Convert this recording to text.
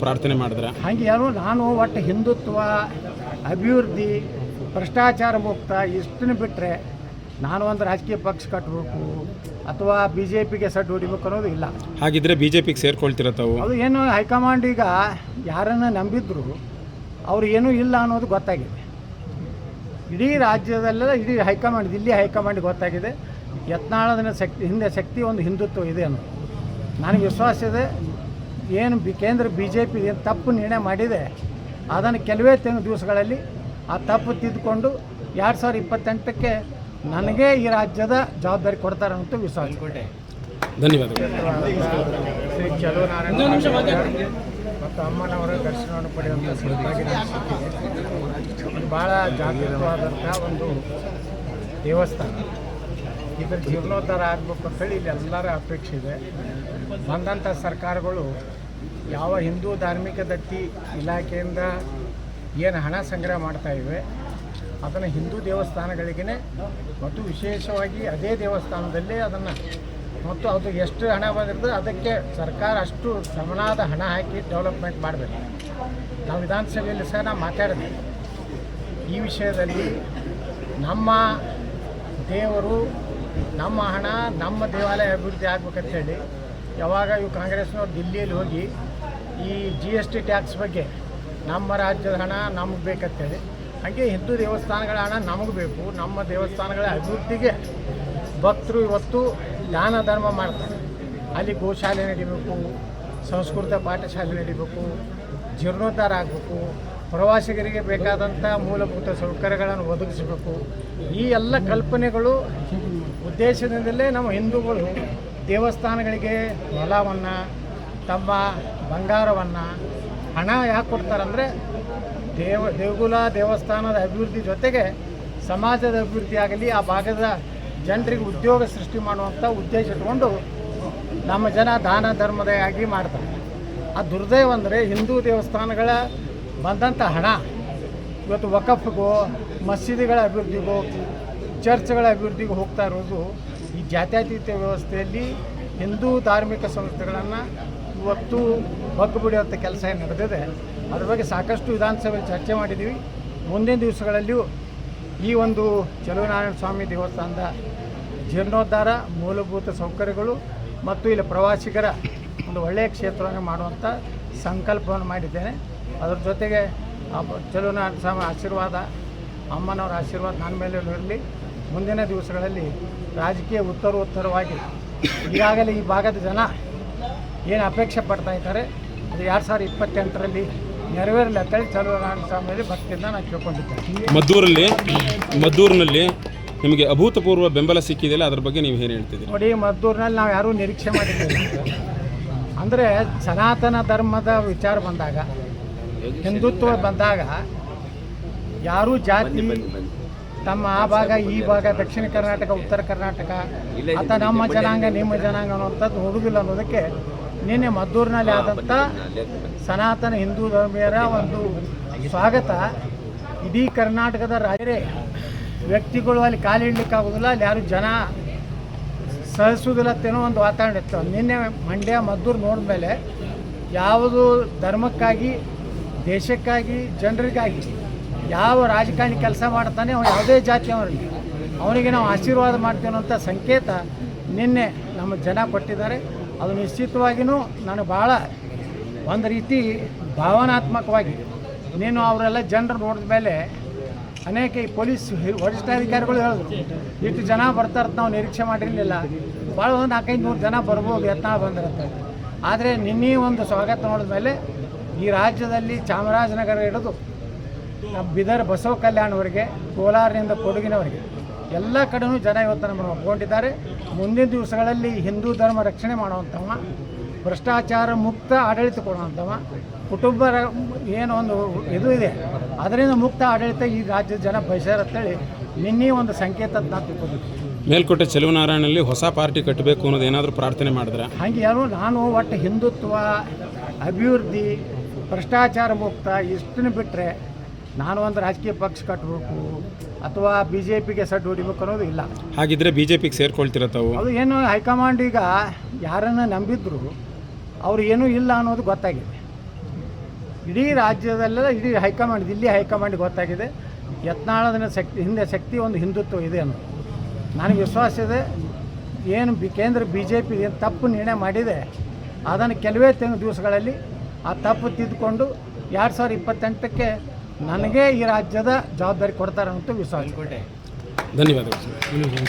ಪ್ರಾರ್ಥನೆ ಮಾಡಿದ್ರೆ? ಹಾಗೆ ಯಾರು ನಾನು ಒಟ್ಟು ಹಿಂದುತ್ವ ಅಭಿವೃದ್ಧಿ ಭ್ರಷ್ಟಾಚಾರ ಮುಕ್ತ ಇಷ್ಟನ್ನು ಬಿಟ್ಟರೆ ನಾನು ಒಂದು ರಾಜಕೀಯ ಪಕ್ಷ ಕಟ್ಟಬೇಕು ಅಥವಾ ಬಿ ಜೆ ಪಿಗೆ ಸಟ್ ಹೊಡಿಬೇಕು ಅನ್ನೋದು ಇಲ್ಲ. ಹಾಗಿದ್ರೆ ಬಿಜೆಪಿಗೆ ಸೇರ್ಕೊಳ್ತಿರ ತಾವು? ಅದು ಏನು ಹೈಕಮಾಂಡ್ ಈಗ ಯಾರನ್ನು ನಂಬಿದ್ರು ಅವ್ರು ಏನೂ ಇಲ್ಲ ಅನ್ನೋದು ಗೊತ್ತಾಗಿದೆ. ಇಡೀ ರಾಜ್ಯದಲ್ಲೆಲ್ಲ ಇಡೀ ಹೈಕಮಾಂಡ್ ದಿಲ್ಲಿ ಹೈಕಮಾಂಡ್ ಗೊತ್ತಾಗಿದೆ. ಯತ್ನಾಳದ ಶಕ್ತಿ ಹಿಂದೆ ಶಕ್ತಿ ಒಂದು ಹಿಂದುತ್ವ ಇದೆ ಅನ್ನೋದು. ನನಗೆ ವಿಶ್ವಾಸ ಇದೆ. ಏನು ಬಿ ಕೇಂದ್ರ ಬಿ ಜೆ ಪಿ ಏನು ತಪ್ಪು ನಿರ್ಣಯ ಮಾಡಿದೆ ಅದನ್ನು ಕೆಲವೇ ತಿಂಗಳು ದಿವಸಗಳಲ್ಲಿ ಆ ತಪ್ಪು ತಿದ್ದುಕೊಂಡು ಎರಡು ಸಾವಿರದ ಇಪ್ಪತ್ತೆಂಟಕ್ಕೆ ನನಗೆ ಈ ರಾಜ್ಯದ ಜವಾಬ್ದಾರಿ ಕೊಡ್ತಾರೆ ಅಂತ ವಿಶ್ವಾಸ. ಧನ್ಯವಾದಗಳು. ಶ್ರೀ ಚಲುವನಾರಾಯಣ ಮತ್ತು ಅಮ್ಮನವರ ದರ್ಶನವನ್ನು ಪಡೆಯುವಂಥ ಸೌಭಾಗ್ಯ ಇದು ಭಾಳ ಜಾಗೃತವಾದಂಥ ಒಂದು ದೇವಸ್ಥಾನ. ಇದರ ಜೀರ್ಣೋದ್ಧಾರ ಆಗಬೇಕು ಅಂತೇಳಿ ಇಲ್ಲಿ ಎಲ್ಲರ ಅಪೇಕ್ಷೆ ಇದೆ. ಬಂದಂಥ ಸರ್ಕಾರಗಳು ಯಾವ ಹಿಂದೂ ಧಾರ್ಮಿಕ ದತ್ತಿ ಇಲಾಖೆಯಿಂದ ಏನು ಹಣ ಸಂಗ್ರಹ ಮಾಡ್ತಾ ಇವೆ, ಅದನ್ನು ಹಿಂದೂ ದೇವಸ್ಥಾನಗಳಿಗೇ ಮತ್ತು ವಿಶೇಷವಾಗಿ ಅದೇ ದೇವಸ್ಥಾನದಲ್ಲೇ ಅದನ್ನು ಮತ್ತು ಅದು ಎಷ್ಟು ಹಣ ಬಂದಿರ್ತದೆ, ಅದಕ್ಕೆ ಸರ್ಕಾರ ಅಷ್ಟು ಸಮನಾದ ಹಣ ಹಾಕಿ ಡೆವಲಪ್ಮೆಂಟ್ ಮಾಡಬೇಕು. ನಾವು ವಿಧಾನಸಭೆಯಲ್ಲಿ ಸಹ ನಾವು ಮಾತಾಡಿದ್ವಿ. ಈ ವಿಷಯದಲ್ಲಿ ನಮ್ಮ ದೇವರು ನಮ್ಮ ಹಣ ನಮ್ಮ ದೇವಾಲಯ ಅಭಿವೃದ್ಧಿ ಆಗ್ಬೇಕಂತ ಹೇಳಿ ಯಾವಾಗ ಇವು ಕಾಂಗ್ರೆಸ್ನವ್ರು ದಿಲ್ಲಿಯಲ್ಲಿ ಹೋಗಿ ಈ ಜಿ ಎಸ್ ಟಿ ಟ್ಯಾಕ್ಸ್ ಬಗ್ಗೆ ನಮ್ಮ ರಾಜ್ಯದ ಹಣ ನಮಗೆ ಬೇಕಂತೇಳಿ ಹಾಗೆ ಹಿಂದೂ ದೇವಸ್ಥಾನಗಳ ಹಣ ನಮಗೆ ಬೇಕು. ನಮ್ಮ ದೇವಸ್ಥಾನಗಳ ಅಭಿವೃದ್ಧಿಗೆ ಭಕ್ತರು ಇವತ್ತು ದಾನ ಧರ್ಮ ಮಾಡ್ತಾರೆ. ಅಲ್ಲಿ ಗೋಶಾಲೆ ನಡಿಬೇಕು, ಸಂಸ್ಕೃತ ಪಾಠಶಾಲೆ ನಡಿಬೇಕು, ಜೀರ್ಣೋದ್ಧಾರ ಆಗಬೇಕು. ಪ್ರವಾಸಿಗರಿಗೆ ಬೇಕಾದಂಥ ಮೂಲಭೂತ ಸೌಕರ್ಯಗಳನ್ನು ಒದಗಿಸಬೇಕು. ಈ ಎಲ್ಲ ಕಲ್ಪನೆಗಳು ಉದ್ದೇಶದಿಂದಲೇ ನಮ್ಮ ಹಿಂದೂಗಳು ದೇವಸ್ಥಾನಗಳಿಗೆ ಹೊಲವನ್ನು ತಮ್ಮ ಬಂಗಾರವನ್ನು ಹಣ ಯಾಕೆ ಕೊಡ್ತಾರಂದರೆ ದೇವ, ದೇಗುಲ ದೇವಸ್ಥಾನದ ಅಭಿವೃದ್ಧಿ ಜೊತೆಗೆ ಸಮಾಜದ ಅಭಿವೃದ್ಧಿಯಾಗಲಿ ಆ ಭಾಗದ ಜನರಿಗೆ ಉದ್ಯೋಗ ಸೃಷ್ಟಿ ಮಾಡುವಂಥ ಉದ್ದೇಶ ಇಟ್ಕೊಂಡು ನಮ್ಮ ಜನ ದಾನ ಧರ್ಮದಾಗಿ ಮಾಡ್ತಾರೆ. ಆ ದುರ್ದೈವ ಅಂದರೆ ಹಿಂದೂ ದೇವಸ್ಥಾನಗಳ ಬಂದಂಥ ಹಣ. ಇವತ್ತು ವಕಫ್ಗೋ, ಮಸೀದಿಗಳ ಅಭಿವೃದ್ಧಿಗೋ, ಚರ್ಚ್ಗಳ ಅಭಿವೃದ್ಧಿಗೆ ಹೋಗ್ತಾ ಇರೋದು ಈ ಜಾತ್ಯತೀತ ವ್ಯವಸ್ಥೆಯಲ್ಲಿ ಹಿಂದೂ ಧಾರ್ಮಿಕ ಸಂಸ್ಥೆಗಳನ್ನು ಇವತ್ತು ಬಗ್ಗು ಕೆಲಸ ಏನು ನಡೆದಿದೆ, ಅದ್ರ ಬಗ್ಗೆ ಸಾಕಷ್ಟು ವಿಧಾನಸಭೆಯಲ್ಲಿ ಚರ್ಚೆ ಮಾಡಿದ್ದೀವಿ. ಮುಂದಿನ ದಿವಸಗಳಲ್ಲಿಯೂ ಈ ಒಂದು ಚಲುವನಾರಾಯಣ ಸ್ವಾಮಿ ದೇವಸ್ಥಾನದ ಜೀರ್ಣೋದ್ಧಾರ, ಮೂಲಭೂತ ಸೌಕರ್ಯಗಳು ಮತ್ತು ಇಲ್ಲಿ ಪ್ರವಾಸಿಗರ ಒಂದು ಒಳ್ಳೆಯ ಕ್ಷೇತ್ರವನ್ನು ಮಾಡುವಂಥ ಸಂಕಲ್ಪವನ್ನು ಮಾಡಿದ್ದೇನೆ. ಅದರ ಜೊತೆಗೆ ಆ ಸಮ ಸ್ವಾಮಿ ಆಶೀರ್ವಾದ ಅಮ್ಮನವರ ಆಶೀರ್ವಾದ ನನ್ನ ಮೇಲೆ ಇರಲಿ. ಮುಂದಿನ ದಿವಸಗಳಲ್ಲಿ ರಾಜಕೀಯ ಉತ್ತರೋತ್ತರವಾಗಿ ಈಗಾಗಲೇ ಈ ಭಾಗದ ಜನ ಏನು ಅಪೇಕ್ಷೆ ಪಡ್ತಾ ಇದ್ದಾರೆ ಅದು ಎರಡು ಸಾವಿರದ ಇಪ್ಪತ್ತೆಂಟರಲ್ಲಿ ನೆರವೇರಲಿ ಅಂತೇಳಿ ಚಲುವನಾರಾಯಣ ಸ್ವಾಮಿಯಲ್ಲಿ ಭಕ್ತಿಯಿಂದ ನಾನು ಕೇಳ್ಕೊಂಡಿದ್ದೇನೆ. ಮದ್ದೂರಲ್ಲಿ ಮದ್ದೂರಿನಲ್ಲಿ ನಿಮಗೆ ಅಭೂತಪೂರ್ವ ಬೆಂಬಲ ಸಿಕ್ಕಿದೆಯಲ್ಲ ಅದ್ರ ಬಗ್ಗೆ ನೀವು ಏನು ಹೇಳ್ತಿದ್ದೀರಿ? ನೋಡಿ ಮದ್ದೂರಿನಲ್ಲಿ ನಾವು ಯಾರೂ ನಿರೀಕ್ಷೆ ಮಾಡಿದ್ದೇವೆ ಅಂದರೆ ಸನಾತನ ಧರ್ಮದ ವಿಚಾರ ಬಂದಾಗ ಹಿಂದುತ್ವ ಬಂದಾಗ ಯಾರೂ ಜಾತಿ ತಮ್ಮ ಆ ಭಾಗ ಈ ಭಾಗ ದಕ್ಷಿಣ ಕರ್ನಾಟಕ ಉತ್ತರ ಕರ್ನಾಟಕ ಅಥವಾ ನಮ್ಮ ಜನಾಂಗ ನಿಮ್ಮ ಜನಾಂಗ ಅನ್ನುವಂಥದ್ದು ನೋಡುವುದಿಲ್ಲ ಅನ್ನೋದಕ್ಕೆ ನಿನ್ನೆ ಮದ್ದೂರಿನಲ್ಲಿ ಆದಂಥ ಸನಾತನ ಹಿಂದೂ ಧರ್ಮೀಯರ ಒಂದು ಸ್ವಾಗತ. ಇಡೀ ಕರ್ನಾಟಕದ ರಾಜರೇ ವ್ಯಕ್ತಿಗಳು ಅಲ್ಲಿ ಕಾಲಿಡ್ಲಿಕ್ಕಾಗೋದಿಲ್ಲ ಅಲ್ಲಿ ಯಾರು ಜನ ಸಹಿಸುವುದಿಲ್ಲ ಅಂತೇನೋ ಒಂದು ವಾತಾವರಣ ಇತ್ತು. ನಿನ್ನೆ ಮಂಡ್ಯ ಮದ್ದೂರು ನೋಡಿದ್ಮೇಲೆ ಯಾವುದು ಧರ್ಮಕ್ಕಾಗಿ ದೇಶಕ್ಕಾಗಿ, ಜನರಿಗಾಗಿ ಯಾವ ರಾಜಕಾರಣಿ ಕೆಲಸ ಮಾಡ್ತಾನೆ, ಅವನು ಯಾವುದೇ ಜಾತಿ ಅವನಿಗೆ ನಾವು ಆಶೀರ್ವಾದ ಮಾಡ್ತೇವೆ ಅಂತ ಸಂಕೇತ ನಿನ್ನೆ ನಮ್ಮ ಜನ ಕೊಟ್ಟಿದ್ದಾರೆ. ಅದು ನಿಶ್ಚಿತವಾಗಿಯೂ ನಾನು ಭಾಳ ಒಂದು ರೀತಿ ಭಾವನಾತ್ಮಕವಾಗಿ ನೀನು ಅವರೆಲ್ಲ ಜನರು ನೋಡಿದ ಮೇಲೆ ಅನೇಕ ಈ ಪೊಲೀಸ್ ವರಿಷ್ಠಾಧಿಕಾರಿಗಳು ಹೇಳಿದ್ರು, ಇಷ್ಟು ಜನ ಬರ್ತಾರಂತ ನಾವು ನಿರೀಕ್ಷೆ ಮಾಡಿರಲಿಲ್ಲ. ಭಾಳ ಒಂದು ನಾಲ್ಕೈದು ನೂರು ಜನ ಬರ್ಬೋದು ಯತ್ನ ಬಂದಿರುತ್ತೆ ಆದರೆ ನಿನ್ನೆ ಒಂದು ಸ್ವಾಗತ ನೋಡಿದ ಮೇಲೆ ಈ ರಾಜ್ಯದಲ್ಲಿ ಚಾಮರಾಜನಗರ ಹಿಡಿದು ನಮ್ಮ ಬಿದರ್ ಬಸವ ಕಲ್ಯಾಣವರೆಗೆ ಕೋಲಾರನಿಂದ ಕೊಡಗಿನವರೆಗೆ ಎಲ್ಲ ಕಡೆನೂ ಜನ ಇವತ್ತು ನಮ್ಮನ್ನು ಒಪ್ಕೊಂಡಿದ್ದಾರೆ ಮುಂದಿನ ದಿವಸಗಳಲ್ಲಿ ಹಿಂದೂ ಧರ್ಮ ರಕ್ಷಣೆ ಮಾಡುವಂಥವ ಭ್ರಷ್ಟಾಚಾರ ಮುಕ್ತ ಆಡಳಿತ ಕೊಡುವಂಥವ ಕುಟುಂಬ ಏನೋ ಒಂದು ಇದು ಇದೆ. ಅದರಿಂದ ಮುಕ್ತ ಆಡಳಿತ ಈ ರಾಜ್ಯದ ಜನ ಬಯಸ್ಯಾರ ಅಂತೇಳಿ ನಿನ್ನೆ ಒಂದು ಸಂಕೇತ ಅಂತ ತಿಳ್ಕೊಂಡಿದ್ದೀನಿ ಮೇಲ್ಕೋಟೆ ಚೆಲುವನಾರಾಯಣಲ್ಲಿ ಹೊಸ ಪಾರ್ಟಿ ಕಟ್ಟಬೇಕು ಅನ್ನೋದು ಏನಾದರೂ ಪ್ರಾರ್ಥನೆ ಮಾಡಿದ್ರೆ? ಹಾಗೆ ಯಾರು ನಾನು ಒಟ್ಟು ಹಿಂದುತ್ವ ಅಭಿವೃದ್ಧಿ ಭ್ರಷ್ಟಾಚಾರ ಮುಕ್ತ ಇಷ್ಟನ್ನು ಬಿಟ್ಟರೆ ನಾನು ಒಂದು ರಾಜಕೀಯ ಪಕ್ಷ ಕಟ್ಟಬೇಕು ಅಥವಾ ಬಿ ಜೆ ಪಿಗೆ ಸಡ್ ಹೊಡಿಬೇಕು ಅನ್ನೋದು ಇಲ್ಲ. ಹಾಗಿದ್ರೆ ಬಿ ಜೆ ಪಿಗೆ ಸೇರ್ಕೊಳ್ತೀರ ತಾವು? ಅದು ಏನು ಹೈಕಮಾಂಡ್ ಈಗ ಯಾರನ್ನು ನಂಬಿದ್ರು ಅವ್ರು ಏನೂ ಇಲ್ಲ ಅನ್ನೋದು ಗೊತ್ತಾಗಿದೆ. ಇಡೀ ರಾಜ್ಯದಲ್ಲೆಲ್ಲ ಇಡೀ ಹೈಕಮಾಂಡ್ ದಿಲ್ಲಿ ಹೈಕಮಾಂಡ್ ಗೊತ್ತಾಗಿದೆ. ಯತ್ನಾಳದ ಶಕ್ತಿ ಹಿಂದೆ ಶಕ್ತಿ ಒಂದು ಹಿಂದುತ್ವ ಇದೆ ಅನ್ನೋದು. ನನಗೆ ವಿಶ್ವಾಸ ಇದೆ ಏನು ಬಿ ಕೇಂದ್ರ ಬಿ ಜೆ ಪಿ ಏನು ತಪ್ಪು ನಿರ್ಣಯ ಮಾಡಿದೆ ಅದನ್ನು ಕೆಲವೇ ತಿಂಗಳು ದಿವಸಗಳಲ್ಲಿ ಆ ತಪ್ಪು ತಿದ್ದುಕೊಂಡು ಎರಡು ಸಾವಿರ ಇಪ್ಪತ್ತೆಂಟಕ್ಕೆ ನನಗೆ ಈ ರಾಜ್ಯದ ಜವಾಬ್ದಾರಿ ಕೊಡ್ತಾರೆ ಅಂತ ವಿಶ್ವಾಸ. ಧನ್ಯವಾದಗಳು